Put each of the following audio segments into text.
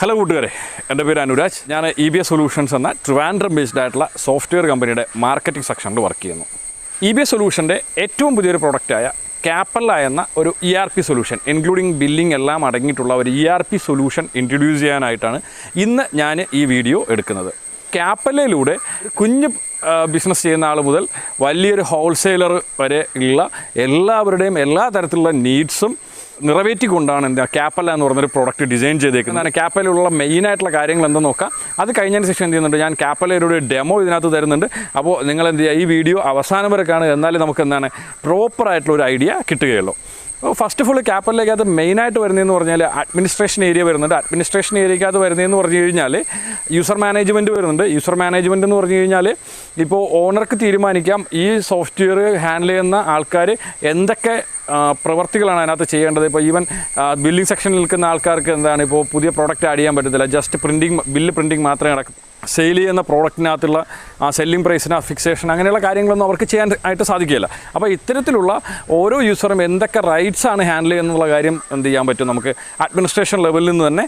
Hello കൂട്ടുകാരെ. എന്റെ പേര് അനുരാജ്. ഞാൻ ഇ ബി എസ് സൊല്യൂഷൻസ് എന്ന ട്രിവാൻഡ്രം ബേസ്ഡ് ആയിട്ടുള്ള സോഫ്റ്റ്വെയർ കമ്പനിയുടെ മാർക്കറ്റിംഗ് സെക്ഷനിൽ വർക്ക് ചെയ്യുന്നു. ഇ ബി എസ് സൊല്യൂഷന്റെ ഏറ്റവും പുതിയൊരു പ്രൊഡക്റ്റായ ക്യാപ്പല്ല എന്ന ഒരു E R P solution including billing എല്ലാം അടങ്ങിയിട്ടുള്ള ഒരു E R P solution introduce ചെയ്യാനായിട്ടാണ് ഇന്ന് ഞാൻ ഈ വീഡിയോ എടുക്കുന്നത്. ക്യാപ്പലയിലൂടെ കുഞ്ഞു ബിസിനസ് ചെയ്യുന്ന ആൾ മുതൽ വലിയൊരു ഹോൾസെയിലർ വരെ ഉള്ള എല്ലാവരുടെയും എല്ലാ തരത്തിലുള്ള നീഡ്സും നിറവേറ്റിക്കൊണ്ടാണ് എന്താ ക്യാപ്പല എന്ന് പറഞ്ഞൊരു പ്രോഡക്റ്റ് ഡിസൈൻ ചെയ്തേക്കുന്നത്. അങ്ങനെ മെയിൻ ആയിട്ടുള്ള കാര്യങ്ങൾ എന്തെന്ന് നോക്കാം. അത് കഴിഞ്ഞതിന് ശേഷം എന്ത് ചെയ്യുന്നുണ്ട് ഞാൻ ക്യാപ്പലയുടെ ഡെമോ ഇതിനകത്ത് തരുന്നുണ്ട്. അപ്പോൾ നിങ്ങൾ എന്ത് ചെയ്യുക ഈ വീഡിയോ അവസാനം വരെ കാണുക. എന്നാലേ നമുക്ക് എന്താണ് പ്രോപ്പറായിട്ടുള്ള ഒരു ഐഡിയ കിട്ടുകയുള്ളൂ. ഫസ്റ്റ് ഓൾ ക്യാപ്പലിലേക്കകത്ത് മെയിനായിട്ട് വരുന്നതെന്ന് പറഞ്ഞാൽ അഡ്മിനിസ്ട്രേഷൻ ഏരിയ വരുന്നുണ്ട്. അഡ്മിനിസ്ട്രേഷൻ ഏരിയക്കകത്ത് വരുന്നതെന്ന് പറഞ്ഞു കഴിഞ്ഞാൽ യൂസർ മാനേജ്മെന്റ് വരുന്നുണ്ട്. യൂസർ മാനേജ്മെന്റ് എന്ന് പറഞ്ഞു കഴിഞ്ഞാൽ ഇപ്പോൾ ഓണർക്ക് തീരുമാനിക്കാം ഈ സോഫ്റ്റ്വെയർ ഹാൻഡിൽ ചെയ്യുന്ന ആൾക്കാർ എന്തൊക്കെ പ്രവർത്തികളാണ് അതിനകത്ത് ചെയ്യേണ്ടത്? ഇപ്പോൾ ഈവൻ ബില്ലിംഗ് സെക്ഷനിൽ നിൽക്കുന്ന ആൾക്കാർക്ക് എന്താണ്? ഇപ്പോൾ പുതിയ പ്രോഡക്റ്റ് ആഡ് ചെയ്യാൻ പറ്റത്തില്ല. ജസ്റ്റ് പ്രിന്റിങ് ബില്ല് പ്രിന്റിങ് മാത്രമേ നടക്കും. സെയിൽ ചെയ്യുന്ന പ്രോഡക്റ്റിനകത്തുള്ള ആ സെല്ലിംഗ് പ്രൈസിന് ആ ഫിക്സേഷൻ അങ്ങനെയുള്ള കാര്യങ്ങളൊന്നും അവർക്ക് ചെയ്യാൻ ആയിട്ട് സാധിക്കില്ല അപ്പോൾ ഇത്തരത്തിലുള്ള ഓരോ യൂസറും എന്തൊക്കെ റൈറ്റ്സ് ആണ് ഹാൻഡിൽ ചെയ്യുന്നുള്ള കാര്യം എന്ത് ചെയ്യാൻ പറ്റും? നമുക്ക് അഡ്മിനിസ്ട്രേഷൻ ലെവലിൽ നിന്ന് തന്നെ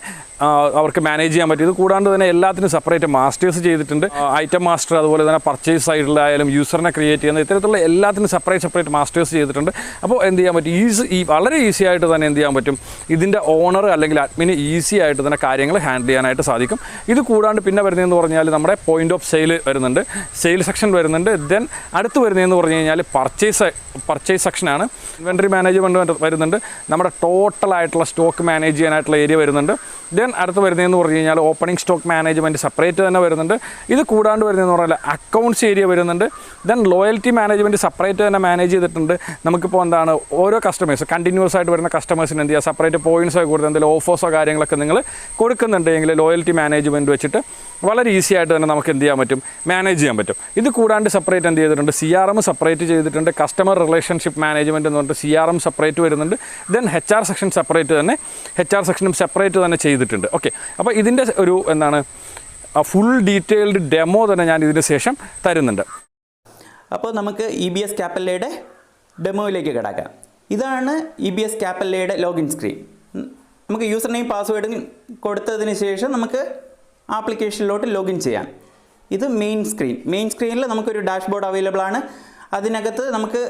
അവർക്ക് മാനേജ് ചെയ്യാൻ പറ്റും. ഇത് കൂടാണ്ട് തന്നെ എല്ലാത്തിനും സെപ്പറേറ്റ് മാസ്റ്റേഴ്സ് ചെയ്തിട്ടുണ്ട്. ഐറ്റം മാസ്റ്റർ അതുപോലെ തന്നെ പർച്ചേസ് സൈഡിലായാലും യൂസറിനെ ക്രിയേറ്റ് ചെയ്യുന്ന ഇത്തരത്തിലുള്ള എല്ലാത്തിനും സെപ്പറേറ്റ് സെപ്പറേറ്റ് മാസ്റ്റേഴ്സ് ചെയ്തിട്ടുണ്ട്. അപ്പോൾ എന്ത് ചെയ്യാൻ പറ്റും? ഈസി ഈ വളരെ ഈസി ആയിട്ട് തന്നെ എന്ത് ചെയ്യാൻ പറ്റും? ഇതിന്റെ ഓണർ അല്ലെങ്കിൽ അഡ്മിന് ഈസി ആയിട്ട് തന്നെ കാര്യങ്ങൾ ഹാൻഡിൽ ചെയ്യാനായിട്ട് സാധിക്കും. ഇത് കൂടാണ്ട് പിന്നെ വരുന്നതെന്ന് പറഞ്ഞാൽ നമ്മുടെ പോയിന്റ് ഓഫ് സെയിൽ വരുന്നുണ്ട്. സെയിൽ സെക്ഷൻ വരുന്നുണ്ട്. ദെൻ അടുത്ത് വരുന്നതെന്ന് പറഞ്ഞു കഴിഞ്ഞാൽ പർച്ചേസ് പർച്ചേസ് സെക്ഷനാണ് ഇൻവെന്ററി മാനേജ്മെന്റ് വരുന്നുണ്ട്. നമ്മുടെ ടോട്ടലായിട്ടുള്ള സ്റ്റോക്ക് മാനേജ് ചെയ്യാനായിട്ടുള്ള ഏരിയ വരുന്നുണ്ട്. ദെൻ അടുത്ത് വരുന്നതെന്ന് പറഞ്ഞു കഴിഞ്ഞാൽ ഓപ്പണിംഗ് സ്റ്റോക്ക് മാനേജ്മെന്റ് സെപ്പറേറ്റ് തന്നെ വരുന്നുണ്ട്. ഇത് കൂടാണ്ട് വരുന്നതെന്ന് പറഞ്ഞാൽ അക്കൗണ്ട്സ് ഏരിയ വരുന്നുണ്ട്. ദെൻ ലോയൽറ്റി മാനേജ്മെന്റ് സെപ്പറേറ്റ് തന്നെ മാനേജ് ചെയ്തിട്ടുണ്ട്. നമുക്കിപ്പോൾ എന്താണ്? ഓരോ കസ്റ്റമേഴ്സ് കണ്ടിന്യൂസ് ആയിട്ട് വരുന്ന കസ്റ്റമേഴ്സിന് എന്ത് ചെയ്യുക സെപ്പറേറ്റ് ഒക്കെ കൊടുത്ത് എന്തെങ്കിലും ഓഫേഴ്സോ കാര്യങ്ങളൊക്കെ നിങ്ങൾ കൊടുക്കുന്നുണ്ടെങ്കിൽ ലോയൽറ്റി മാനേജ്മെന്റ് വെച്ചിട്ട് വളരെ ഈസി ആയിട്ട് തന്നെ നമുക്ക് എന്ത് ചെയ്യാൻ പറ്റും? മാനേജ് ചെയ്യാൻ പറ്റും. ഇത് കൂടാണ്ട് സെപ്പറേറ്റ് എന്ത് ചെയ്തിട്ടുണ്ട്? സി ആർ എം സെപ്പറേറ്റ് ചെയ്തിട്ടുണ്ട്. കസ്റ്റമർ റിലേഷൻഷിപ്പ് മാനേജ്മെന്റ് എന്ന് പറഞ്ഞിട്ട് സി ആർ എം സെപ്പറേറ്റ് വരുന്നുണ്ട്. Then H R section separate തന്നെ എച്ച് ആർ സെക്ഷനും സെപ്പറേറ്റ് തന്നെ ചെയ്തിട്ടുണ്ട്. ഓക്കെ അപ്പോൾ ഇതിന്റെ ഒരു എന്താണ് ഫുൾ ഡീറ്റെയിൽഡ് ഡെമോ തന്നെ ഞാൻ ഇതിന് ശേഷം തരുന്നുണ്ട്. അപ്പോൾ നമുക്ക് ഇ ബി എസ് ക്യാപ്പല്ലയുടെ ഡെമോയിലേക്ക് കിടക്കാം. ഇതാണ് ഇ ബി എസ് ക്യാപ്പല്ലയുടെ ലോഗിൻ സ്ക്രീൻ നമുക്ക് യൂസർ നെയിം പാസ്വേഡും കൊടുത്തതിന് ശേഷം നമുക്ക് ആപ്ലിക്കേഷനിലോട്ട് ലോഗിൻ ചെയ്യാം ഇത് മെയിൻ സ്ക്രീൻ മെയിൻ സ്ക്രീനിൽ നമുക്കൊരു ഡാഷ്ബോർഡ് അവൈലബിൾ ആണ്. അതിനകത്ത് നമുക്ക്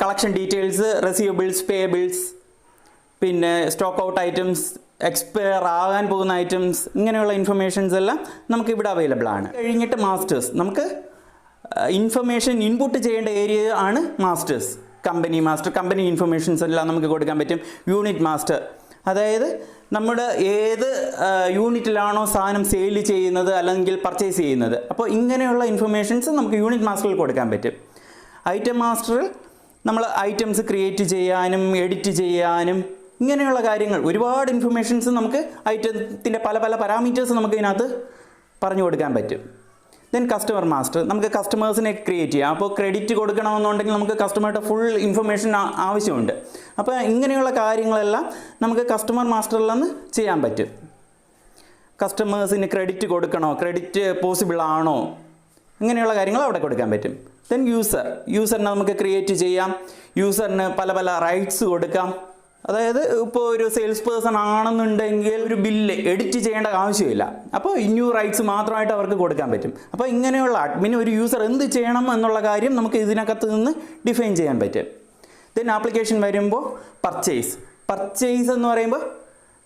കളക്ഷൻ ഡീറ്റെയിൽസ് റെസീവബിൾസ് പേബിൾസ് പിന്നെ സ്റ്റോക്ക് ഔട്ട് ഐറ്റംസ് എക്സ്പയർ ആകാൻ പോകുന്ന ഐറ്റംസ് ഇങ്ങനെയുള്ള ഇൻഫർമേഷൻസ് എല്ലാം നമുക്ക് ഇവിടെ അവൈലബിൾ ആണ്. കഴിഞ്ഞിട്ട് മാസ്റ്റേഴ്സ് നമുക്ക് ഇൻഫർമേഷൻ ഇൻപുട്ട് ചെയ്യേണ്ട ഏരിയ ആണ് masters company master company informations എല്ലാം നമുക്ക് കൊടുക്കാൻ പറ്റും. യൂണിറ്റ് മാസ്റ്റർ അതായത് നമ്മുടെ ഏത് യൂണിറ്റിലാണോ സാധനം സെയിൽ ചെയ്യുന്നത് അല്ലെങ്കിൽ പർച്ചേസ് ചെയ്യുന്നത്. അപ്പോൾ ഇങ്ങനെയുള്ള ഇൻഫർമേഷൻസ് നമുക്ക് യൂണിറ്റ് മാസ്റ്ററിൽ കൊടുക്കാൻ പറ്റും. ഐറ്റം മാസ്റ്ററിൽ നമ്മൾ ഐറ്റംസ് ക്രിയേറ്റ് ചെയ്യാനും എഡിറ്റ് ചെയ്യാനും ഇങ്ങനെയുള്ള കാര്യങ്ങൾ ഒരുപാട് ഇൻഫർമേഷൻസ് നമുക്ക് ഐറ്റത്തിന്റെ പല പല പാരാമീറ്റേഴ്സ് നമുക്ക് ഇതിനകത്ത് പറഞ്ഞു കൊടുക്കാൻ പറ്റും. ദെൻ കസ്റ്റമർ മാസ്റ്റർ നമുക്ക് കസ്റ്റമേഴ്സിനെ ക്രിയേറ്റ് ചെയ്യാം. അപ്പോൾ ക്രെഡിറ്റ് കൊടുക്കണമെന്നുണ്ടെങ്കിൽ നമുക്ക് കസ്റ്റമറുടെ ഫുൾ ഇൻഫർമേഷൻ ആവശ്യമുണ്ട്. അപ്പോൾ ഇങ്ങനെയുള്ള കാര്യങ്ങളെല്ലാം നമുക്ക് കസ്റ്റമർ മാസ്റ്ററിൽ നിന്ന് ചെയ്യാൻ പറ്റും. കസ്റ്റമേഴ്സിന് ക്രെഡിറ്റ് കൊടുക്കണോ? ക്രെഡിറ്റ് പോസിബിൾ ആണോ? ഇങ്ങനെയുള്ള കാര്യങ്ങൾ അവിടെ കൊടുക്കാൻ പറ്റും. ദെൻ യൂസർ യൂസറിനെ നമുക്ക് ക്രിയേറ്റ് ചെയ്യാം. യൂസറിന് പല പല റൈറ്റ്സ് കൊടുക്കാം. അതായത് ഇപ്പോൾ ഒരു സെയിൽസ് പേഴ്സൺ ആണെന്നുണ്ടെങ്കിൽ ഒരു ബില്ല് എഡിറ്റ് ചെയ്യേണ്ട ആവശ്യമില്ല. അപ്പോൾ ഇന്യൂ റൈറ്റ്സ് മാത്രമായിട്ട് അവർക്ക് കൊടുക്കാൻ പറ്റും. അപ്പോൾ ഇങ്ങനെയുള്ള അഡ്മിൻ ഒരു യൂസർ എന്ത് ചെയ്യണം എന്നുള്ള കാര്യം നമുക്ക് ഇതിനകത്ത് നിന്ന് ഡിഫൈൻ ചെയ്യാൻ പറ്റും. ദെൻ ആപ്ലിക്കേഷൻ വരുമ്പോൾ പർച്ചേസ് പർച്ചേസ് എന്ന് പറയുമ്പോൾ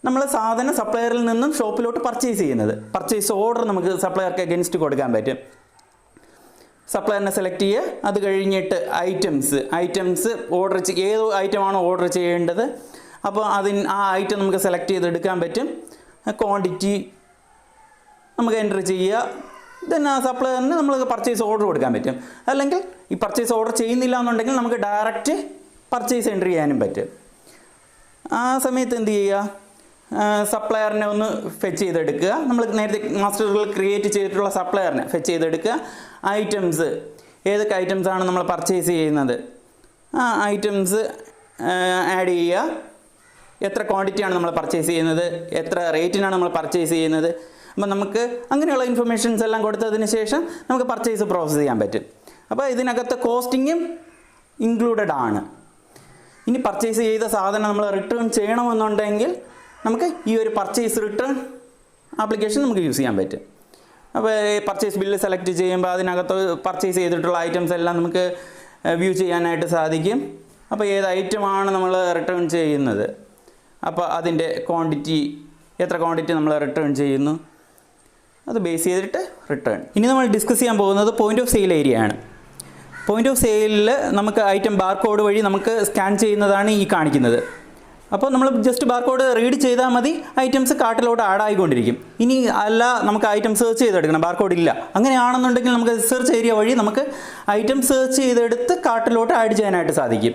നമ്മൾ സാധനം സപ്ലയറിൽ നിന്നും ഷോപ്പിലോട്ട് പർച്ചേസ് ചെയ്യുന്നത്. പർച്ചേസ് ഓർഡർ നമുക്ക് സപ്ലയർക്ക് അഗൻസ്റ്റ് കൊടുക്കാൻ പറ്റും. സപ്ലയറിനെ സെലക്ട് ചെയ്യുക. അത് കഴിഞ്ഞിട്ട് ഐറ്റംസ് ഐറ്റംസ് ഓർഡർ ഏത് ഐറ്റമാണോ ഓർഡർ ചെയ്യേണ്ടത് അപ്പോൾ അതിന് ആ ഐറ്റം നമുക്ക് സെലക്ട് ചെയ്ത് എടുക്കാൻ പറ്റും. ക്വാണ്ടിറ്റി നമുക്ക് എന്റർ ചെയ്യുക. ദെൻ ആ സപ്ലയറിന് നമ്മൾ പർച്ചേസ് ഓർഡർ കൊടുക്കാൻ പറ്റും. അല്ലെങ്കിൽ ഈ പർച്ചേസ് ഓർഡർ ചെയ്യുന്നില്ല എന്നുണ്ടെങ്കിൽ നമുക്ക് ഡയറക്റ്റ് പർച്ചേസ് എന്റർ ചെയ്യാനും പറ്റും. ആ സമയത്ത് എന്ത് ചെയ്യുക? സപ്ലയറിനെ ഒന്ന് ഫെച്ച് ചെയ്തെടുക്കുക. നമ്മൾ നേരത്തെ മാസ്റ്ററുകൾ ക്രിയേറ്റ് ചെയ്തിട്ടുള്ള സപ്ലയറിനെ ഫെച്ച് ചെയ്തെടുക്കുക. ഐറ്റംസ്. ഏതൊക്കെ ഐറ്റംസ് ആണ് നമ്മൾ പർച്ചേസ് ചെയ്യുന്നത്? ആ ഐറ്റംസ് ആഡ് ചെയ്യുക. എത്ര ക്വാണ്ടിറ്റിയാണ് നമ്മൾ പർച്ചേസ് ചെയ്യുന്നത്? എത്ര റേറ്റിനാണ് നമ്മൾ പർച്ചേസ് ചെയ്യുന്നത്? അപ്പം നമുക്ക് അങ്ങനെയുള്ള ഇൻഫർമേഷൻസ് എല്ലാം കൊടുത്തതിന് ശേഷം നമുക്ക് പർച്ചേസ് പ്രോസസ്സ് ചെയ്യാൻ പറ്റും. അപ്പോൾ ഇതിനകത്ത് കോസ്റ്റിങ്ങും ഇൻക്ലൂഡഡ് ആണ്. ഇനി പർച്ചേസ് ചെയ്ത സാധനം നമ്മൾ റിട്ടേൺ ചെയ്യണമെന്നുണ്ടെങ്കിൽ നമുക്ക് ഈ ഒരു പർച്ചേസ് റിട്ടേൺ ആപ്ലിക്കേഷൻ നമുക്ക് യൂസ് ചെയ്യാൻ പറ്റും. അപ്പോൾ പർച്ചേസ് ബില്ല് സെലക്ട് ചെയ്യുമ്പോൾ അതിനകത്ത് പർച്ചേസ് ചെയ്തിട്ടുള്ള ഐറ്റംസ് എല്ലാം നമുക്ക് വ്യൂ ചെയ്യാനായിട്ട് സാധിക്കും. അപ്പോൾ ഏത് ഐറ്റമാണ് നമ്മൾ റിട്ടേൺ ചെയ്യുന്നത്? അപ്പോൾ അതിന്റെ ക്വാണ്ടിറ്റി എത്ര ക്വാണ്ടിറ്റി നമ്മൾ റിട്ടേൺ ചെയ്യുന്നു? അത് ബേസ് ചെയ്തിട്ട് റിട്ടേൺ ഇനി നമ്മൾ ഡിസ്കസ് ചെയ്യാൻ പോകുന്നത് പോയിന്റ് ഓഫ് സെയിൽ ഏരിയ ആണ്. പോയിന്റ് ഓഫ് സെയിലിൽ നമുക്ക് ഐറ്റം ബാർകോഡ് വഴി നമുക്ക് സ്കാൻ ചെയ്യുന്നതാണ് ഈ കാണിക്കുന്നത്. അപ്പോൾ നമ്മൾ ജസ്റ്റ് ബാർകോഡ് റീഡ് ചെയ്താൽ മതി. ഐറ്റംസ് കാർട്ടിലോട്ട് ആഡ് ആയിക്കൊണ്ടിരിക്കും. ഇനി അല്ല നമുക്ക് ഐറ്റം സെർച്ച് ചെയ്തെടുക്കണം. ബാർകോഡ് ഇല്ല. അങ്ങനെയാണെന്നുണ്ടെങ്കിൽ നമുക്ക് സെർച്ച് ഏരിയ വഴി നമുക്ക് ഐറ്റം സെർച്ച് ചെയ്തെടുത്ത് കാർട്ടിലോട്ട് ആഡ് ചെയ്യാനായിട്ട് സാധിക്കും.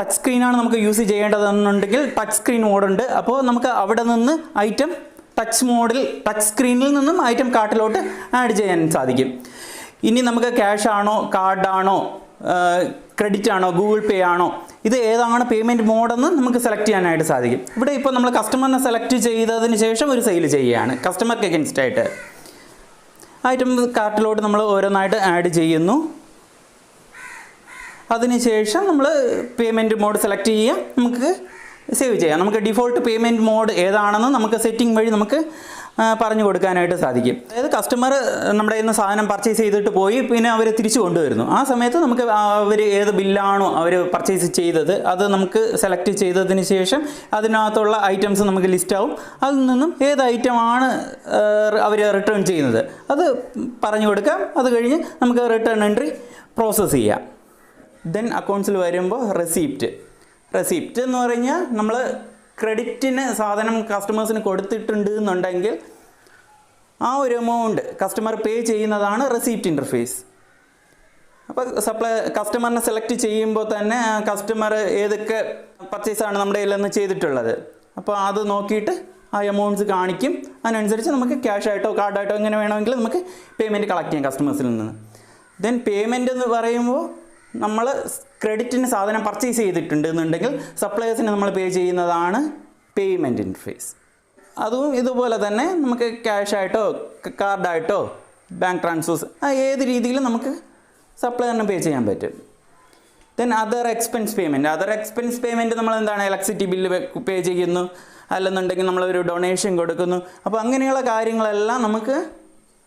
ടച്ച് സ്ക്രീനാണ് നമുക്ക് യൂസ് ചെയ്യേണ്ടതെന്നുണ്ടെങ്കിൽ ടച്ച് സ്ക്രീൻ മോഡുണ്ട് അപ്പോൾ നമുക്ക് അവിടെ നിന്ന് ഐറ്റം ടച്ച് മോഡിൽ ടച്ച് സ്ക്രീനിൽ നിന്നും ഐറ്റം കാർട്ടിലോട്ട് ആഡ് ചെയ്യാൻ സാധിക്കും. ഇനി നമുക്ക് ക്യാഷ് ആണോ കാർഡാണോ ക്രെഡിറ്റ് ആണോ ഗൂഗിൾ പേ ആണോ ഇത് ഏതാണ് പേയ്മെന്റ് മോഡെന്ന് നമുക്ക് സെലക്ട് ചെയ്യാനായിട്ട് സാധിക്കും. ഇവിടെ ഇപ്പോൾ നമ്മൾ കസ്റ്റമറിനെ സെലക്ട് ചെയ്തതിന് ശേഷം ഒരു സെയിൽ ചെയ്യുകയാണ്. കസ്റ്റമർക്ക് അഗൻസ്റ്റായിട്ട് ഐറ്റം കാർട്ടിലോട്ട് നമ്മൾ ഓരോന്നായിട്ട് ആഡ് ചെയ്യുന്നു. അതിനുശേഷം നമ്മൾ പേയ്മെന്റ് മോഡ് സെലക്ട് ചെയ്യുക. നമുക്ക് സേവ് ചെയ്യാം. നമുക്ക് ഡിഫോൾട്ട് പേയ്മെന്റ് മോഡ് ഏതാണെന്ന് നമുക്ക് സെറ്റിംഗ് വഴി നമുക്ക് പറഞ്ഞു കൊടുക്കാനായിട്ട് സാധിക്കും. അതായത് കസ്റ്റമർ നമ്മുടെ ഇന്ന് സാധനം പർച്ചേസ് ചെയ്തിട്ട് പോയി പിന്നെ അവർ തിരിച്ചു കൊണ്ടുവരുന്നു. ആ സമയത്ത് നമുക്ക് അവർ ഏത് ബില്ലാണോ അവർ പർച്ചേസ് ചെയ്തത് അത് നമുക്ക് സെലക്ട് ചെയ്തതിന് ശേഷം അതിനകത്തുള്ള ഐറ്റംസ് നമുക്ക് ലിസ്റ്റ് ആവും. അതിൽ നിന്നും ഏത് ഐറ്റമാണ് അവർ റിട്ടേൺ ചെയ്യുന്നത്. അത് പറഞ്ഞു കൊടുക്കാം. അത് കഴിഞ്ഞ് നമുക്ക് റിട്ടേൺ എൻട്രി പ്രോസസ്സ് ചെയ്യാം. ദെൻ അക്കൗണ്ട്സിൽ വരുമ്പോൾ റെസീപ്റ്റ് റെസീപ്റ്റ് എന്ന് പറഞ്ഞാൽ നമ്മൾ ക്രെഡിറ്റിന് സാധനം കസ്റ്റമേഴ്സിന് കൊടുത്തിട്ടുണ്ട് എന്നുണ്ടെങ്കിൽ ആ ഒരു എമൗണ്ട് കസ്റ്റമർ പേ ചെയ്യുന്നതാണ് റെസീപ്റ്റ് ഇന്റർഫേസ് അപ്പോൾ സപ്ലൈ കസ്റ്റമറിനെ സെലക്ട് ചെയ്യുമ്പോൾ തന്നെ കസ്റ്റമർ ഏതൊക്കെ പർച്ചേസാണ് നമ്മുടെ കയ്യിൽ നിന്ന് ചെയ്തിട്ടുള്ളത്. അപ്പോൾ അത് നോക്കിയിട്ട് ആ എമൗണ്ട്സ് കാണിക്കും. അതിനനുസരിച്ച് നമുക്ക് ക്യാഷ് ആയിട്ടോ കാർഡായിട്ടോ എങ്ങനെ വേണമെങ്കിലും നമുക്ക് പേയ്മെന്റ് കളക്ട് ചെയ്യാം കസ്റ്റമേഴ്സിൽ നിന്ന്. ദെൻ പേയ്മെന്റ് എന്ന് പറയുമ്പോൾ നമ്മൾ ക്രെഡിറ്റിന് സാധനം പർച്ചേസ് ചെയ്തിട്ടുണ്ട് എന്നുണ്ടെങ്കിൽ സപ്ലയേഴ്സിന് നമ്മൾ പേ ചെയ്യുന്നതാണ് പേയ്മെന്റ് ഇൻഫേസ് അതും ഇതുപോലെ തന്നെ നമുക്ക് ക്യാഷ് ആയിട്ടോ കാർഡായിട്ടോ ബാങ്ക് ട്രാൻസ്ഫേഴ്സ് ഏത് രീതിയിലും നമുക്ക് സപ്ലയറിന് പേ ചെയ്യാൻ പറ്റും. Then other expense payment other expense payment നമ്മൾ എന്താണ്? ഇലക്ട്രിസിറ്റി ബില്ല് പേ ചെയ്യുന്നു. അല്ലെന്നുണ്ടെങ്കിൽ നമ്മളൊരു ഡൊണേഷൻ കൊടുക്കുന്നു. അപ്പോൾ അങ്ങനെയുള്ള കാര്യങ്ങളെല്ലാം നമുക്ക്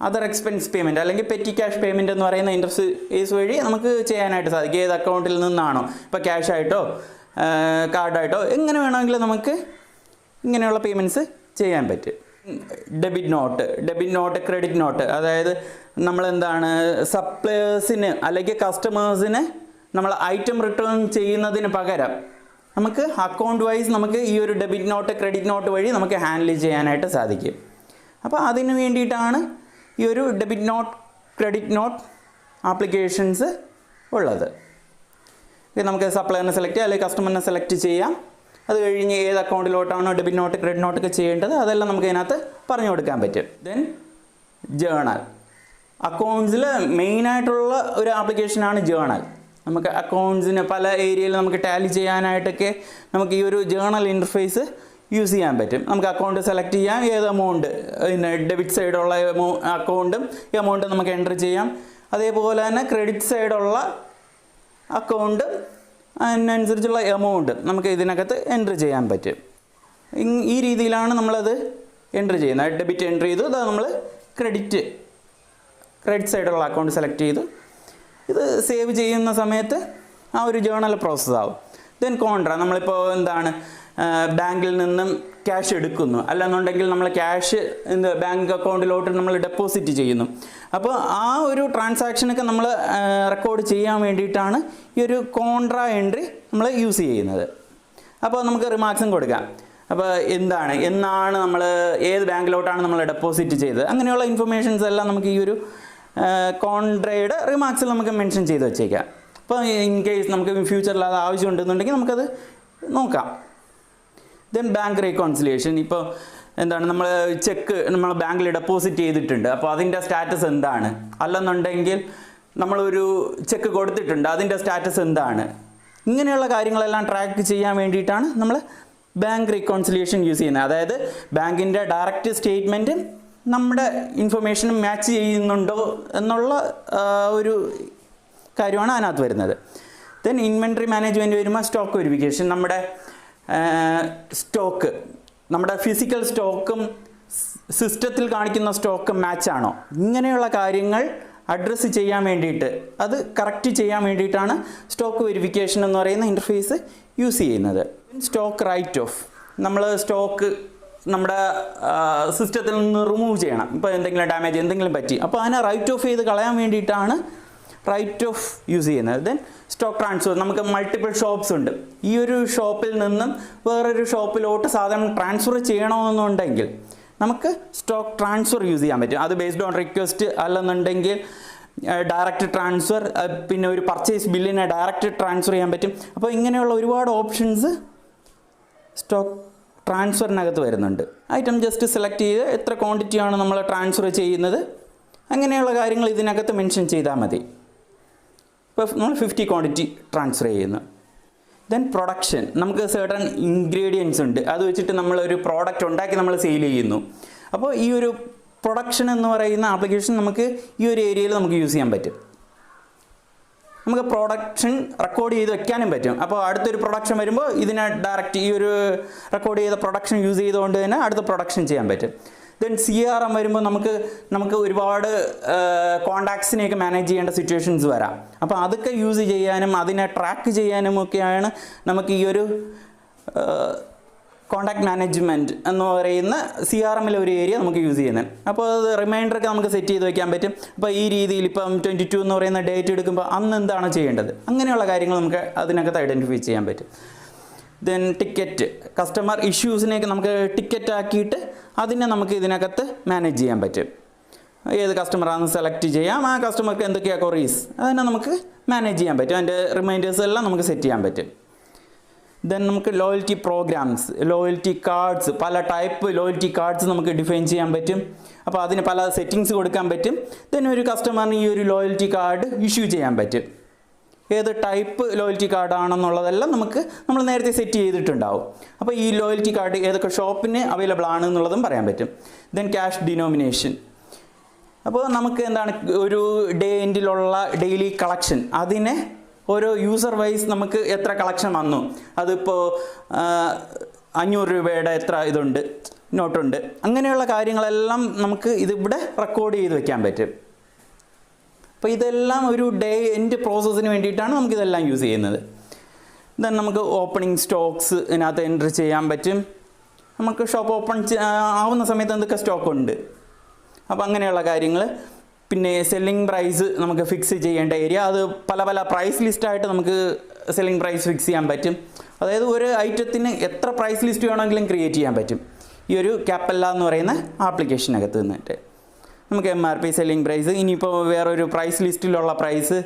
അതർ എക്സ്പെൻസ് പേയ്മെന്റ് അല്ലെങ്കിൽ പെറ്റി ക്യാഷ് പേയ്മെന്റ് എന്ന് പറയുന്ന ഇൻട്രസ്റ്റ് വഴി നമുക്ക് ചെയ്യാനായിട്ട് സാധിക്കും. ഏത് അക്കൗണ്ടിൽ നിന്നാണോ. ഇപ്പോൾ ക്യാഷ് ആയിട്ടോ കാർഡായിട്ടോ എങ്ങനെ വേണമെങ്കിലും നമുക്ക് ഇങ്ങനെയുള്ള പേയ്മെന്റ്സ് ചെയ്യാൻ പറ്റും. Debit note debit note credit note അതായത് നമ്മളെന്താണ് സപ്ലയേഴ്സിന് അല്ലെങ്കിൽ കസ്റ്റമേഴ്സിന് നമ്മൾ ഐറ്റം റിട്ടേൺ ചെയ്യുന്നതിന് പകരം നമുക്ക് അക്കൗണ്ട് വൈസ് നമുക്ക് ഈ ഒരു ഡെബിറ്റ് നോട്ട് ക്രെഡിറ്റ് നോട്ട് വഴി നമുക്ക് ഹാൻഡിൽ ചെയ്യാനായിട്ട് സാധിക്കും. അപ്പോൾ അതിന് വേണ്ടിയിട്ടാണ് ഈ ഒരു debit note credit note applications ഉള്ളത്. നമുക്ക് സപ്ലയറിനെ സെലക്ട് ചെയ്യാം അല്ലെങ്കിൽ കസ്റ്റമറിനെ സെലക്ട് ചെയ്യാം. അത് കഴിഞ്ഞ് ഏത് അക്കൗണ്ടിലോട്ടാണോ ഡെബിറ്റ് നോട്ട് ക്രെഡിറ്റ് നോട്ട് ഒക്കെ ചെയ്യേണ്ടത് അതെല്ലാം നമുക്ക് ഇതിനകത്ത് പറഞ്ഞു കൊടുക്കാൻ പറ്റും. ദെൻ ജേണൽ അക്കൗണ്ട്സിൽ മെയിനായിട്ടുള്ള ഒരു ആപ്ലിക്കേഷനാണ് ജേണൽ നമുക്ക് അക്കൗണ്ട്സിന് പല ഏരിയയിൽ നമുക്ക് ടാലി ചെയ്യാനായിട്ടൊക്കെ നമുക്ക് ഈ ഒരു ജേണൽ ഇന്റർഫേസ് യൂസ് ചെയ്യാൻ പറ്റും. നമുക്ക് അക്കൗണ്ട് സെലക്ട് ചെയ്യാം. ഏത് എമൗണ്ട് പിന്നെ ഡെബിറ്റ് സൈഡുള്ള അക്കൗണ്ടും എമൗണ്ട് നമുക്ക് എന്റർ ചെയ്യാം. അതേപോലെ തന്നെ ക്രെഡിറ്റ് സൈഡുള്ള അക്കൗണ്ട് അതിനനുസരിച്ചുള്ള എമൗണ്ട് നമുക്ക് ഇതിനകത്ത് എന്റർ ചെയ്യാൻ പറ്റും. ഈ രീതിയിലാണ് നമ്മളത് എന്റർ ചെയ്യുന്നത്. ഡെബിറ്റ് എന്റർ ചെയ്തു. അത് നമ്മൾ ക്രെഡിറ്റ് ക്രെഡിറ്റ് സൈഡുള്ള അക്കൗണ്ട് സെലക്ട് ചെയ്തു. ഇത് സേവ് ചെയ്യുന്ന സമയത്ത് ആ ഒരു ജേണൽ പ്രോസസ്സാവും ദെൻ കോൺട്ര നമ്മളിപ്പോൾ എന്താണ് ബാങ്കിൽ നിന്നും ക്യാഷ് എടുക്കുന്നു. അല്ലെന്നുണ്ടെങ്കിൽ നമ്മൾ ക്യാഷ് എന്ത് ബാങ്ക് അക്കൗണ്ടിലോട്ട് നമ്മൾ ഡെപ്പോസിറ്റ് ചെയ്യുന്നു. അപ്പോൾ ആ ഒരു ട്രാൻസാക്ഷനൊക്കെ നമ്മൾ റെക്കോർഡ് ചെയ്യാൻ വേണ്ടിയിട്ടാണ് ഈ ഒരു കോൺട്രാ എൻട്രി നമ്മൾ യൂസ് ചെയ്യുന്നത്. അപ്പോൾ നമുക്ക് റിമാർക്സും കൊടുക്കാം. അപ്പോൾ എന്താണ് എന്നാണ് നമ്മൾ ഏത് ബാങ്കിലോട്ടാണ് നമ്മൾ ഡെപ്പോസിറ്റ് ചെയ്തത്? അങ്ങനെയുള്ള ഇൻഫർമേഷൻസ് എല്ലാം നമുക്ക് ഈ ഒരു കോൺട്രയുടെ റിമാർക്സിൽ നമുക്ക് മെൻഷൻ ചെയ്ത് വെച്ചേക്കാം. അപ്പോൾ ഇൻ കേസ് നമുക്ക് ഫ്യൂച്ചറിൽ അത് ആവശ്യമുണ്ടെന്നുണ്ടെങ്കിൽ നമുക്കത് നോക്കാം. ദെൻ ബാങ്ക് റീകോൺസിലിയേഷൻ ഇപ്പോൾ എന്താണ് നമ്മൾ ചെക്ക് നമ്മൾ ബാങ്കിൽ ഡെപ്പോസിറ്റ് ചെയ്തിട്ടുണ്ട്. അപ്പോൾ അതിന്റെ സ്റ്റാറ്റസ് എന്താണ്? അല്ലെന്നുണ്ടെങ്കിൽ നമ്മളൊരു ചെക്ക് കൊടുത്തിട്ടുണ്ട്. അതിന്റെ സ്റ്റാറ്റസ് എന്താണ്? ഇങ്ങനെയുള്ള കാര്യങ്ങളെല്ലാം ട്രാക്ക് ചെയ്യാൻ വേണ്ടിയിട്ടാണ് നമ്മൾ ബാങ്ക് റീകോൺസിലിയേഷൻ യൂസ് ചെയ്യുന്നത്. അതായത് ബാങ്കിന്റെ ഡയറക്റ്റ് സ്റ്റേറ്റ്മെന്റും നമ്മുടെ ഇൻഫർമേഷനും മാച്ച് ചെയ്യുന്നുണ്ടോ എന്നുള്ള ഒരു കാര്യമാണ് അതിനകത്ത് വരുന്നത്. ദെൻ ഇൻവെൻട്രി മാനേജ്മെന്റ് വരുമ്പോൾ സ്റ്റോക്ക് വെരിഫിക്കേഷൻ നമ്മുടെ സ്റ്റോക്ക്. നമ്മുടെ ഫിസിക്കൽ സ്റ്റോക്കും സിസ്റ്റത്തിൽ കാണിക്കുന്ന സ്റ്റോക്കും മാച്ചാണോ? ഇങ്ങനെയുള്ള കാര്യങ്ങൾ അഡ്രസ്സ് ചെയ്യാൻ വേണ്ടിയിട്ട് അത് കറക്റ്റ് ചെയ്യാൻ വേണ്ടിയിട്ടാണ് സ്റ്റോക്ക് വെരിഫിക്കേഷൻ എന്ന് പറയുന്ന ഇന്റർഫേസ് യൂസ് ചെയ്യുന്നത്. സ്റ്റോക്ക് റൈറ്റ് ഓഫ് നമ്മൾ സ്റ്റോക്ക് നമ്മുടെ സിസ്റ്റത്തിൽ നിന്ന് റിമൂവ് ചെയ്യണം. ഇപ്പോൾ എന്തെങ്കിലും ഡാമേജ് എന്തെങ്കിലും പറ്റി. അപ്പോൾ അതിനെ റൈറ്റ് ഓഫ് ചെയ്ത് കളയാൻ വേണ്ടിയിട്ടാണ് റൈറ്റ് ഓഫ് യൂസ് ചെയ്യുന്നത്. ദെൻ സ്റ്റോക്ക് ട്രാൻസ്ഫർ നമുക്ക് മൾട്ടിപ്പിൾ ഷോപ്സ് ഉണ്ട്. ഈ ഒരു ഷോപ്പിൽ നിന്നും വേറൊരു ഷോപ്പിലോട്ട് സാധനം ട്രാൻസ്ഫർ ചെയ്യണമെന്നുണ്ടെങ്കിൽ നമുക്ക് സ്റ്റോക്ക് ട്രാൻസ്ഫർ യൂസ് ചെയ്യാൻ പറ്റും. അത് ബേസ്ഡ് ഓൺ റിക്വസ്റ്റ് അല്ലെന്നുണ്ടെങ്കിൽ ഡയറക്റ്റ് ട്രാൻസ്ഫർ പിന്നെ ഒരു പർച്ചേസ് ബില്ലിനെ ഡയറക്റ്റ് ട്രാൻസ്ഫർ ചെയ്യാൻ പറ്റും. അപ്പോൾ ഇങ്ങനെയുള്ള ഒരുപാട് ഓപ്ഷൻസ് സ്റ്റോക്ക് ട്രാൻസ്ഫറിനകത്ത് വരുന്നുണ്ട്. ഐറ്റം ജസ്റ്റ് സെലക്ട് ചെയ്ത് എത്ര ക്വാണ്ടിറ്റിയാണ് നമ്മൾ ട്രാൻസ്ഫർ ചെയ്യുന്നത്? അങ്ങനെയുള്ള കാര്യങ്ങൾ ഇതിനകത്ത് മെൻഷൻ ചെയ്താൽ മതി. ഇപ്പോൾ നമ്മൾ ഫിഫ്റ്റി ക്വാണ്ടിറ്റി ട്രാൻസ്ഫർ ചെയ്യുന്നു. ദെൻ പ്രൊഡക്ഷൻ നമുക്ക് സേർട്ടൺ ഇൻഗ്രീഡിയൻസ് ഉണ്ട്. അത് വെച്ചിട്ട് നമ്മളൊരു പ്രോഡക്റ്റ് ഉണ്ടാക്കി നമ്മൾ സെയിൽ ചെയ്യുന്നു. അപ്പോൾ ഈ ഒരു പ്രൊഡക്ഷൻ എന്ന് പറയുന്ന ആപ്ലിക്കേഷൻ നമുക്ക് ഈ ഒരു ഏരിയയിൽ നമുക്ക് യൂസ് ചെയ്യാൻ പറ്റും. നമുക്ക് പ്രൊഡക്ഷൻ റെക്കോർഡ് ചെയ്ത് വെക്കാനും പറ്റും. അപ്പോൾ അടുത്തൊരു പ്രൊഡക്ഷൻ വരുമ്പോൾ ഇതിനെ ഡയറക്റ്റ് ഈ ഒരു റെക്കോർഡ് ചെയ്ത പ്രൊഡക്ഷൻ യൂസ് ചെയ്തുകൊണ്ട് തന്നെ അടുത്ത പ്രൊഡക്ഷൻ ചെയ്യാൻ പറ്റും. ദെൻ സി ആർ എം വരുമ്പോൾ നമുക്ക് നമുക്ക് ഒരുപാട് കോണ്ടാക്ട്സിനെയൊക്കെ മാനേജ് ചെയ്യേണ്ട സിറ്റുവേഷൻസ് വരാം. അപ്പോൾ അതൊക്കെ യൂസ് ചെയ്യാനും അതിനെ ട്രാക്ക് ചെയ്യാനും ഒക്കെയാണ് നമുക്ക് ഈ ഒരു കോണ്ടാക്ട് മാനേജ്മെന്റ് എന്ന് പറയുന്ന സി ആർ എമ്മിലെ ഒരു ഏരിയ നമുക്ക് യൂസ് ചെയ്യുന്നത്. അപ്പോൾ അത് റിമൈൻഡറൊക്കെ നമുക്ക് സെറ്റ് ചെയ്ത് വയ്ക്കാൻ പറ്റും. അപ്പോൾ ഈ രീതിയിൽ ഇപ്പം ട്വന്റി ടു എന്ന് പറയുന്ന ഡേറ്റ് എടുക്കുമ്പോൾ അന്ന് എന്താണ് ചെയ്യേണ്ടത്? അങ്ങനെയുള്ള കാര്യങ്ങൾ നമുക്ക് അതിനകത്ത് ഐഡന്റിഫൈ ചെയ്യാൻ പറ്റും. ദെൻ ടിക്കറ്റ് കസ്റ്റമർ ഇഷ്യൂസിനെയൊക്കെ നമുക്ക് ടിക്കറ്റ് ആക്കിയിട്ട് അതിനെ നമുക്ക് ഇതിനകത്ത് മാനേജ് ചെയ്യാൻ പറ്റും. ഏത് കസ്റ്റമറാണെന്ന് സെലക്ട് ചെയ്യാം. ആ കസ്റ്റമർക്ക് എന്തൊക്കെയാണ് കൊറീസ് അതിനെ നമുക്ക് മാനേജ് ചെയ്യാൻ പറ്റും. അതിന്റെ റിമൈൻഡേഴ്സ് എല്ലാം നമുക്ക് സെറ്റ് ചെയ്യാൻ പറ്റും. ദെൻ നമുക്ക് ലോയൽറ്റി പ്രോഗ്രാംസ് ലോയൽറ്റി കാർഡ്സ് പല ടൈപ്പ് ലോയൽറ്റി കാർഡ്സ് നമുക്ക് ഡിഫൈൻ ചെയ്യാൻ പറ്റും. അപ്പോൾ അതിന് പല സെറ്റിങ്സ് കൊടുക്കാൻ പറ്റും. ദെൻ ഒരു കസ്റ്റമറിന് ഈ ഒരു ലോയൽറ്റി കാർഡ് ഇഷ്യൂ ചെയ്യാൻ പറ്റും. ഏത് ടൈപ്പ് ലോയൽറ്റി കാർഡാണെന്നുള്ളതെല്ലാം നമുക്ക് നമ്മൾ നേരത്തെ സെറ്റ് ചെയ്തിട്ടുണ്ടാവും. അപ്പോൾ ഈ ലോയൽറ്റി കാർഡ് ഏതൊക്കെ ഷോപ്പിന് അവൈലബിൾ ആണ് എന്നുള്ളതും പറയാൻ പറ്റും. ദെൻ ക്യാഷ് ഡിനോമിനേഷൻ അപ്പോൾ നമുക്ക് എന്താണ് ഒരു ഡേ എൻഡിലുള്ള ഡെയിലി കളക്ഷൻ അതിനെ ഓരോ യൂസർ വൈസ് നമുക്ക് എത്ര കളക്ഷൻ വന്നു? അതിപ്പോൾ അഞ്ഞൂറ് രൂപയുടെ എത്ര ഇതുണ്ട് നോട്ടുണ്ട് അങ്ങനെയുള്ള കാര്യങ്ങളെല്ലാം നമുക്ക് ഇതിവിടെ റെക്കോർഡ് ചെയ്ത് വെക്കാൻ പറ്റും. അപ്പോൾ ഇതെല്ലാം ഒരു ഡേ എൻഡ് പ്രോസസ്സിന് വേണ്ടിയിട്ടാണ് നമുക്കിതെല്ലാം യൂസ് ചെയ്യുന്നത്. ദെൻ നമുക്ക് ഓപ്പണിംഗ് സ്റ്റോക്സ് ഇതിനകത്ത് എൻട്രി ചെയ്യാൻ പറ്റും. നമുക്ക് ഷോപ്പ് ഓപ്പൺ ആവുന്ന സമയത്ത് എന്തൊക്കെ സ്റ്റോക്ക് ഉണ്ട്? അപ്പോൾ അങ്ങനെയുള്ള കാര്യങ്ങൾ പിന്നെ സെല്ലിംഗ് പ്രൈസ് നമുക്ക് ഫിക്സ് ചെയ്യേണ്ട ഏരിയ അത് പല പല പ്രൈസ് ലിസ്റ്റായിട്ട് നമുക്ക് സെല്ലിംഗ് പ്രൈസ് ഫിക്സ് ചെയ്യാൻ പറ്റും. അതായത് ഒരു ഐറ്റത്തിന് എത്ര പ്രൈസ് ലിസ്റ്റ് വേണമെങ്കിലും ക്രിയേറ്റ് ചെയ്യാൻ പറ്റും. ഈ ഒരു ക്യാപ്പല്ല എന്ന് പറയുന്ന ആപ്ലിക്കേഷനകത്ത് നിന്നിട്ട്. നമുക്ക് M R P selling price ഇനിയിപ്പോൾ വേറൊരു പ്രൈസ് ലിസ്റ്റിലുള്ള പ്രൈസ്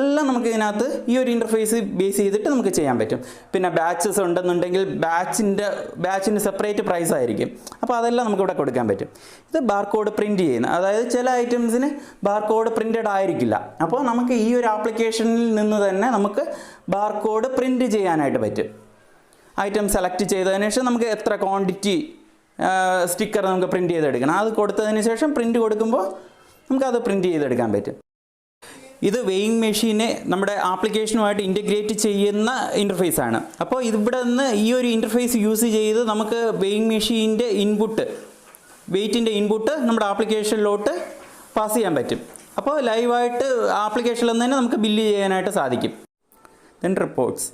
എല്ലാം നമുക്ക് ഇതിനകത്ത് ഈ ഒരു ഇന്റർഫേസ് ബേസ് ചെയ്തിട്ട് നമുക്ക് ചെയ്യാൻ പറ്റും. പിന്നെ ബാച്ചസ് ഉണ്ടെന്നുണ്ടെങ്കിൽ ബാച്ചിന്റെ ബാച്ചിന് സെപ്പറേറ്റ് പ്രൈസ് ആയിരിക്കും. അപ്പോൾ അതെല്ലാം നമുക്ക് ഇവിടെ കൊടുക്കാൻ പറ്റും. ഇത് ബാർകോഡ് പ്രിന്റ് ചെയ്യുന്ന അതായത് ചില ഐറ്റംസിന് ബാർകോഡ് പ്രിന്റഡ് ആയിരിക്കില്ല. അപ്പോൾ നമുക്ക് ഈ ഒരു ആപ്ലിക്കേഷനിൽ നിന്ന് തന്നെ നമുക്ക് ബാർകോഡ് പ്രിന്റ് ചെയ്യാനായിട്ട് പറ്റും. ഐറ്റം സെലക്ട് ചെയ്തതിന് ശേഷം നമുക്ക് എത്ര ക്വാണ്ടിറ്റി സ്റ്റിക്കർ നമുക്ക് പ്രിന്റ് ചെയ്തെടുക്കണം. അത് കൊടുത്തതിന് ശേഷം പ്രിന്റ് കൊടുക്കുമ്പോൾ നമുക്കത് പ്രിന്റ് ചെയ്തെടുക്കാൻ പറ്റും. ഇത് വെയിങ് മെഷീനെ നമ്മുടെ ആപ്ലിക്കേഷനുമായിട്ട് ഇന്റഗ്രേറ്റ് ചെയ്യുന്ന ഇന്റർഫേസ് ആണ്. അപ്പോൾ ഇവിടെ നിന്ന് ഈ ഒരു ഇന്റർഫേസ് യൂസ് ചെയ്ത് നമുക്ക് വെയിങ് മെഷീന്റെ ഇൻപുട്ട് വെയിറ്റിന്റെ ഇൻപുട്ട് നമ്മുടെ ആപ്ലിക്കേഷനിലോട്ട് പാസ് ചെയ്യാൻ പറ്റും. അപ്പോൾ ലൈവായിട്ട് ആപ്ലിക്കേഷനിൽ നിന്ന് തന്നെ നമുക്ക് ബില്ല് ചെയ്യാനായിട്ട് സാധിക്കും. ദെൻ റിപ്പോർട്ട്സ്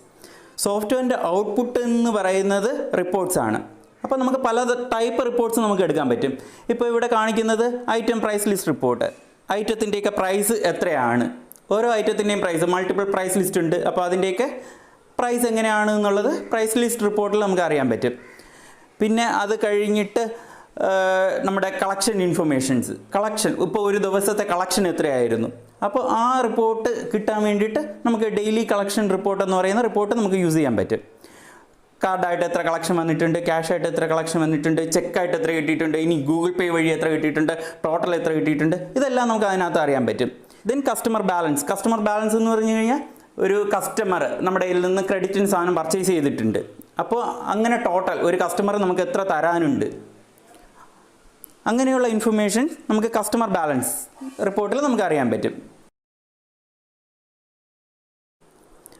സോഫ്റ്റ്വെയറിന്റെ ഔട്ട്പുട്ട് എന്ന് പറയുന്നത് റിപ്പോർട്ട്സ് ആണ്. അപ്പോൾ നമുക്ക് പല ടൈപ്പ് റിപ്പോർട്ട്സ് നമുക്ക് എടുക്കാൻ പറ്റും. ഇപ്പോൾ ഇവിടെ കാണിക്കുന്നത് ഐറ്റം പ്രൈസ് ലിസ്റ്റ് റിപ്പോർട്ട് ഐറ്റത്തിന്റെയൊക്കെ പ്രൈസ് എത്രയാണ്? ഓരോ ഐറ്റത്തിന്റെയും പ്രൈസ് മൾട്ടിപ്പിൾ പ്രൈസ് ലിസ്റ്റ് ഉണ്ട്. അപ്പോൾ അതിന്റെയൊക്കെ പ്രൈസ് എങ്ങനെയാണ് എന്നുള്ളത് പ്രൈസ് ലിസ്റ്റ് റിപ്പോർട്ടിൽ നമുക്ക് അറിയാൻ പറ്റും. പിന്നെ അത് കഴിഞ്ഞിട്ട് നമ്മുടെ കളക്ഷൻ ഇൻഫർമേഷൻസ് കളക്ഷൻ ഇപ്പോൾ ഒരു ദിവസത്തെ കളക്ഷൻ എത്രയായിരുന്നു? അപ്പോൾ ആ റിപ്പോർട്ട് കിട്ടാൻ വേണ്ടിയിട്ട് നമുക്ക് ഡെയിലി കളക്ഷൻ റിപ്പോർട്ട് എന്ന് പറയുന്ന റിപ്പോർട്ട് നമുക്ക് യൂസ് ചെയ്യാൻ പറ്റും. കാർഡായിട്ട് എത്ര കളക്ഷൻ വന്നിട്ടുണ്ട് ക്യാഷ് ആയിട്ട് എത്ര കളക്ഷൻ വന്നിട്ടുണ്ട് ചെക്കായിട്ട് എത്ര കിട്ടിയിട്ടുണ്ട് ഇനി ഗൂഗിൾ പേ വഴി എത്ര കിട്ടിയിട്ടുണ്ട് ടോട്ടൽ എത്ര കിട്ടിയിട്ടുണ്ട് ഇതെല്ലാം നമുക്ക് അതിനകത്ത് അറിയാൻ പറ്റും. Then customer balance customer balance എന്ന് പറഞ്ഞു കഴിഞ്ഞാൽ ഒരു കസ്റ്റമർ നമ്മുടെ കയ്യിൽ നിന്ന് ക്രെഡിറ്റിന് സാധനം പർച്ചേസ് ചെയ്തിട്ടുണ്ട്. അപ്പോൾ അങ്ങനെ ടോട്ടൽ ഒരു കസ്റ്റമർ നമുക്ക് എത്ര തരാനുണ്ട്? അങ്ങനെയുള്ള ഇൻഫർമേഷൻ നമുക്ക് കസ്റ്റമർ ബാലൻസ് റിപ്പോർട്ടിൽ നമുക്ക് അറിയാൻ പറ്റും.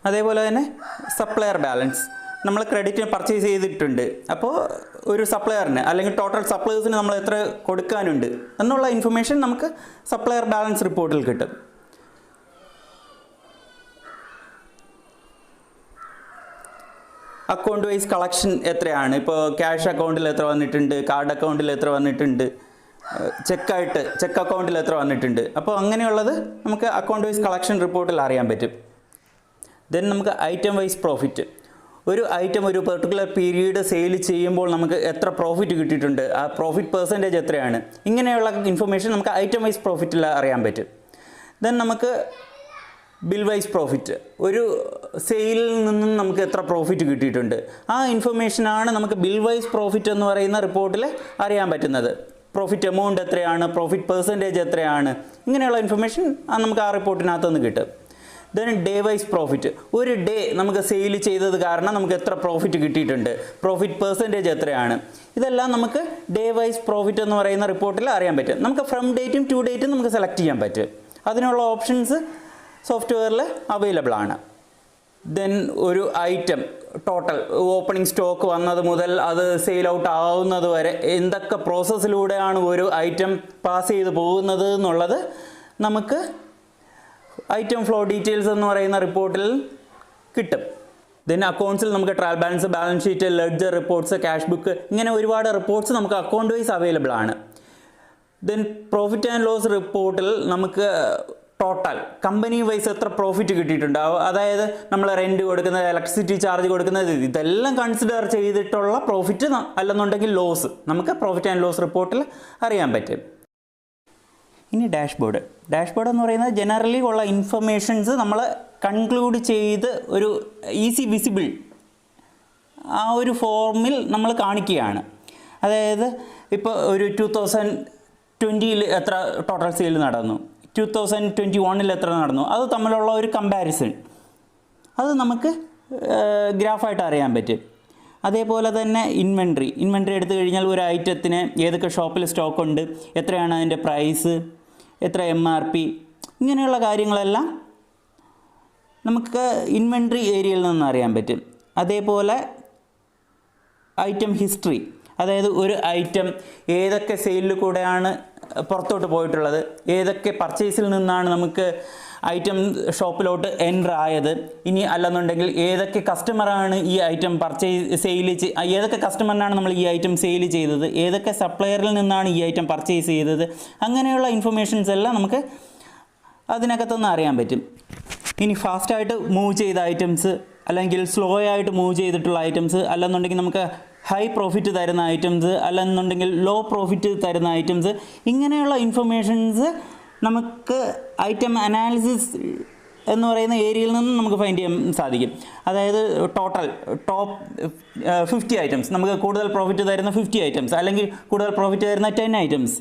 അതേപോലെ തന്നെ സപ്ലയർ ബാലൻസ് നമ്മൾ ക്രെഡിറ്റ് പർച്ചേസ് ചെയ്തിട്ടുണ്ട്. അപ്പോൾ ഒരു സപ്ലയറിന് അല്ലെങ്കിൽ ടോട്ടൽ സപ്ലയേഴ്സിന് നമ്മൾ എത്ര കൊടുക്കാനുണ്ട് എന്നുള്ള ഇൻഫർമേഷൻ നമുക്ക് സപ്ലയർ ബാലൻസ് റിപ്പോർട്ടിൽ കിട്ടും. അക്കൗണ്ട് വൈസ് കളക്ഷൻ എത്രയാണ്? ഇപ്പോൾ ക്യാഷ് അക്കൗണ്ടിൽ എത്ര വന്നിട്ടുണ്ട്? കാർഡ് അക്കൗണ്ടിൽ എത്ര വന്നിട്ടുണ്ട്? ചെക്കായിട്ട് ചെക്ക് അക്കൗണ്ടിൽ എത്ര വന്നിട്ടുണ്ട്? അപ്പോൾ അങ്ങനെയുള്ളത് നമുക്ക് അക്കൗണ്ട് വൈസ് കളക്ഷൻ റിപ്പോർട്ടിൽ അറിയാൻ പറ്റും. ദെൻ നമുക്ക് ഐറ്റം വൈസ് പ്രോഫിറ്റ് ഒരു ഐറ്റം ഒരു പെർട്ടിക്കുലർ പീരീഡ് സെയിൽ ചെയ്യുമ്പോൾ നമുക്ക് എത്ര പ്രോഫിറ്റ് കിട്ടിയിട്ടുണ്ട്? ആ പ്രോഫിറ്റ് പെർസെന്റേജ് എത്രയാണ്? ഇങ്ങനെയുള്ള ഇൻഫർമേഷൻ നമുക്ക് ഐറ്റം വൈസ് പ്രോഫിറ്റിൽ അറിയാൻ പറ്റും. ദെൻ നമുക്ക് ബിൽ വൈസ് പ്രോഫിറ്റ് ഒരു സെയിലിൽ നിന്നും നമുക്ക് എത്ര പ്രോഫിറ്റ് കിട്ടിയിട്ടുണ്ട്? ആ ഇൻഫർമേഷനാണ് നമുക്ക് ബിൽ വൈസ് പ്രോഫിറ്റ് എന്ന് പറയുന്ന റിപ്പോർട്ടിൽ അറിയാൻ പറ്റുന്നത്. പ്രോഫിറ്റ് എമൗണ്ട് എത്രയാണ്? പ്രോഫിറ്റ് പെർസെന്റേജ് എത്രയാണ്? ഇങ്ങനെയുള്ള ഇൻഫർമേഷൻ നമുക്ക് ആ റിപ്പോർട്ടിനകത്തുനിന്ന് കിട്ടും. ദെൻ ഡേ വൈസ് പ്രോഫിറ്റ് ഒരു ഡേ നമുക്ക് സെയിൽ ചെയ്തത് കാരണം നമുക്ക് എത്ര പ്രോഫിറ്റ് കിട്ടിയിട്ടുണ്ട്? പ്രോഫിറ്റ് പെർസെന്റേജ് എത്രയാണ്? ഇതെല്ലാം നമുക്ക് ഡേ വൈസ് പ്രോഫിറ്റ് എന്ന് പറയുന്ന റിപ്പോർട്ടിൽ അറിയാൻ പറ്റും. നമുക്ക് ഫ്രം ഡേറ്റും ടു ഡേറ്റും നമുക്ക് സെലക്ട് ചെയ്യാൻ പറ്റും. അതിനുള്ള ഓപ്ഷൻസ് സോഫ്റ്റ്വെയറിൽ അവൈലബിൾ ആണ്. ദെൻ ഒരു ഐറ്റം ടോട്ടൽ ഓപ്പണിംഗ് സ്റ്റോക്ക് വന്നത് മുതൽ അത് സെയിൽ ഔട്ട് ആവുന്നത് വരെ എന്തൊക്കെ പ്രോസസ്സിലൂടെയാണ് ഒരു ഐറ്റം പാസ് ചെയ്ത് പോകുന്നത് എന്നുള്ളത് നമുക്ക് ഐറ്റം ഫ്ലോ ഡീറ്റെയിൽസ് എന്ന് പറയുന്ന റിപ്പോർട്ടിൽ കിട്ടും. ദെൻ അക്കൗണ്ട്സിൽ നമുക്ക് trial balance balance sheet ledger reports cash book ഇങ്ങനെ ഒരുപാട് റിപ്പോർട്ട്സ് നമുക്ക് അക്കൗണ്ട് വൈസ് അവൈലബിൾ ആണ്. ദെൻ പ്രോഫിറ്റ് ആൻഡ് ലോസ് റിപ്പോർട്ടിൽ നമുക്ക് ടോട്ടൽ കമ്പനി വൈസ് എത്ര പ്രോഫിറ്റ് കിട്ടിയിട്ടുണ്ട്? അതായത് നമ്മൾ റെന്റ് കൊടുക്കുന്നത് ഇലക്ട്രിസിറ്റി ചാർജ് കൊടുക്കുന്നത് ഇതെല്ലാം കൺസിഡർ ചെയ്തിട്ടുള്ള പ്രോഫിറ്റ് അല്ലെന്നുണ്ടെങ്കിൽ ലോസ് നമുക്ക് പ്രോഫിറ്റ് ആൻഡ് ലോസ് റിപ്പോർട്ടിൽ അറിയാൻ പറ്റും. ഇനി ഡാഷ്ബോർഡ്. ഡാഷ്ബോർഡ് എന്ന് പറയുന്നത് ജനറലി ഉള്ള ഇൻഫർമേഷൻസ് നമ്മൾ കൺക്ലൂഡ് ചെയ്ത് ഒരു ഈസി വിസിബിൾ ആ ഒരു ഫോമിൽ നമ്മൾ കാണിക്കുകയാണ്. അതായത് ഇപ്പോൾ ഒരു ടു തൗസൻഡ് ട്വന്റിയിൽ എത്ര ടോട്ടൽ സെയിൽ നടന്നു? ടു തൗസൻഡ് ട്വന്റി വണ്ണിൽ എത്ര നടന്നു? അത് തമ്മിലുള്ള ഒരു കമ്പാരിസൺ അത് നമുക്ക് ഗ്രാഫായിട്ട് അറിയാൻ പറ്റും. അതേപോലെ തന്നെ ഇൻവെൻട്രി ഇൻവെൻട്രി എടുത്തു കഴിഞ്ഞാൽ ഒരു ഐറ്റത്തിന് ഏതൊക്കെ ഷോപ്പിൽ സ്റ്റോക്ക് ഉണ്ട്? എത്രയാണ് അതിന്റെ പ്രൈസ് എത്ര എം ആർ പി ഇങ്ങനെയുള്ള കാര്യങ്ങളെല്ലാം നമുക്ക് ഇൻവെൻട്രി ഏരിയയിൽ നിന്ന് അറിയാൻ പറ്റും. അതേപോലെ ഐറ്റം ഹിസ്റ്ററി അതായത് ഒരു ഐറ്റം ഏതൊക്കെ സെയിലിൽ കൂടെയാണ് പുറത്തോട്ട് പോയിട്ടുള്ളത് ഏതൊക്കെ പർച്ചേസിൽ നിന്നാണ് നമുക്ക് ഐറ്റം ഷോപ്പിലോട്ട് എന്റർ ആയത്. ഇനി അല്ലെന്നുണ്ടെങ്കിൽ ഏതൊക്കെ കസ്റ്റമറാണ് ഈ ഐറ്റം പർച്ചേസ് സെയിൽ ഏതൊക്കെ കസ്റ്റമറിനാണ് നമ്മൾ ഈ ഐറ്റം സെയിൽ ചെയ്തത്? ഏതൊക്കെ സപ്ലയറിൽ നിന്നാണ് ഈ ഐറ്റം പർച്ചേസ് ചെയ്തത്? അങ്ങനെയുള്ള ഇൻഫർമേഷൻസ് എല്ലാം നമുക്ക് അതിനകത്തുനിന്ന് അറിയാൻ പറ്റും. ഇനി ഫാസ്റ്റായിട്ട് മൂവ് ചെയ്ത ഐറ്റംസ് അല്ലെങ്കിൽ സ്ലോ ആയിട്ട് മൂവ് ചെയ്തിട്ടുള്ള ഐറ്റംസ് അല്ലെന്നുണ്ടെങ്കിൽ നമുക്ക് ഹൈ പ്രോഫിറ്റ് തരുന്ന ഐറ്റംസ് അല്ലെന്നുണ്ടെങ്കിൽ ലോ പ്രോഫിറ്റ് തരുന്ന ഐറ്റംസ് ഇങ്ങനെയുള്ള ഇൻഫർമേഷൻസ് നമുക്ക് ഐറ്റം അനാലിസിസ് എന്ന് പറയുന്ന ഏരിയയിൽ നിന്നും നമുക്ക് ഫൈൻഡ് ചെയ്യാൻ സാധിക്കും. അതായത് ടോട്ടൽ ടോപ്പ് ഫിഫ്റ്റി ഐറ്റംസ് നമുക്ക് കൂടുതൽ പ്രോഫിറ്റ് തരുന്ന ഫിഫ്റ്റി ഐറ്റംസ് അല്ലെങ്കിൽ കൂടുതൽ പ്രോഫിറ്റ് തരുന്ന ടെൻ ഐറ്റംസ്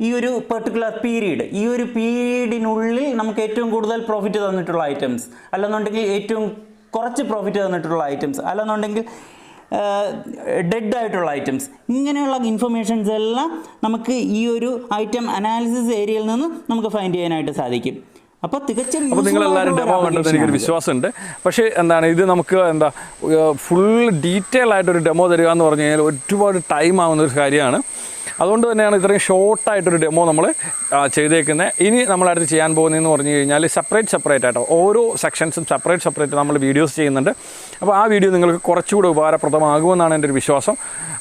ഈ ഒരു പെർട്ടിക്കുലർ പീരീഡ് ഈ ഒരു പീരീഡിനുള്ളിൽ നമുക്ക് ഏറ്റവും കൂടുതൽ പ്രോഫിറ്റ് തന്നിട്ടുള്ള ഐറ്റംസ് അല്ലെന്നുണ്ടെങ്കിൽ ഏറ്റവും കുറച്ച് പ്രോഫിറ്റ് തന്നിട്ടുള്ള ഐറ്റംസ് അല്ലെന്നുണ്ടെങ്കിൽ ഡെഡ് ആയിട്ടുള്ള ഐറ്റംസ് ഇങ്ങനെയുള്ള ഇൻഫർമേഷൻസ് എല്ലാം നമുക്ക് ഈ ഒരു ഐറ്റം അനാലിസിസ് ഏരിയയിൽ നിന്ന് നമുക്ക് ഫൈൻഡ് ചെയ്യാനായിട്ട് സാധിക്കും. അപ്പോൾ തികച്ചും അപ്പോൾ നിങ്ങൾ എല്ലാവരും ഡെമോ കണ്ടത് എനിക്കൊരു വിശ്വാസമുണ്ട്. പക്ഷേ എന്താണ് ഇത് നമുക്ക് എന്താ ഫുൾ ഡീറ്റെയിൽ ആയിട്ടൊരു ഡെമോ തരിക എന്ന് പറഞ്ഞു കഴിഞ്ഞാൽ ഒരുപാട് ടൈം ആവുന്ന ഒരു കാര്യമാണ്. അതുകൊണ്ട് തന്നെയാണ് ഇത്രയും ഷോർട്ടായിട്ടൊരു ഡെമോ നമ്മൾ ചെയ്തേക്കുന്നത് ഇനി നമ്മളടുത്ത് ചെയ്യാൻ പോകുന്നതെന്ന് പറഞ്ഞു കഴിഞ്ഞാൽ സെപ്പറേറ്റ് സെപ്പറേറ്റ് ആയിട്ടോ ഓരോ സെക്ഷൻസും സെപ്പറേറ്റ് സെപ്പറേറ്റ് നമ്മൾ വീഡിയോസ് ചെയ്യുന്നുണ്ട്. അപ്പോൾ ആ വീഡിയോ നിങ്ങൾക്ക് കുറച്ചുകൂടെ ഉപകാരപ്രദമാകുമെന്നാണ് എന്റെ ഒരു വിശ്വാസം.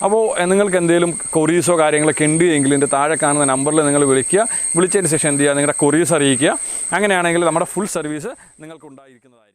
അപ്പോൾ നിങ്ങൾക്ക് എന്തെങ്കിലും കൊറീസോ കാര്യങ്ങളൊക്കെ ഉണ്ട് എങ്കിൽ എന്റെ താഴെ കാണുന്ന നമ്പറിൽ നിങ്ങൾ വിളിക്കുക. വിളിച്ചതിന് ശേഷം എന്ത് ചെയ്യുക? നിങ്ങളുടെ കൊറീസ് അറിയിക്കുക. അങ്ങനെയാണെങ്കിൽ നമ്മുടെ ഫുൾ സർവീസ് നിങ്ങൾക്ക് ഉണ്ടായിരിക്കുന്നതായിരിക്കും.